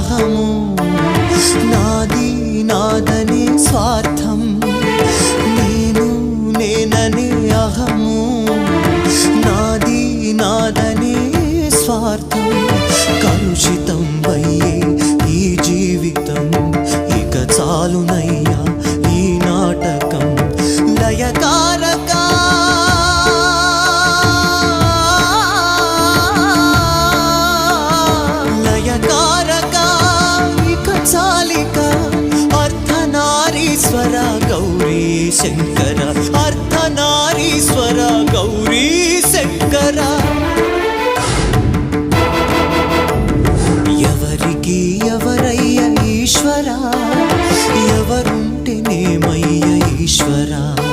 దాహము నాది నాదని స్వార్థం. నేను నేనని అహము. నాది నాదని స్వార్థం. కలుషితం అయ్యే ఈ జీవితం ఇక చాలునయ్యే గౌరీ శంకర అర్ధనారీశ్వర గౌరీ శంకర. ఎవరికి ఎవరయ్య ఈశ్వరా? ఎవరుంటేనేమయ్య ఈశ్వరా?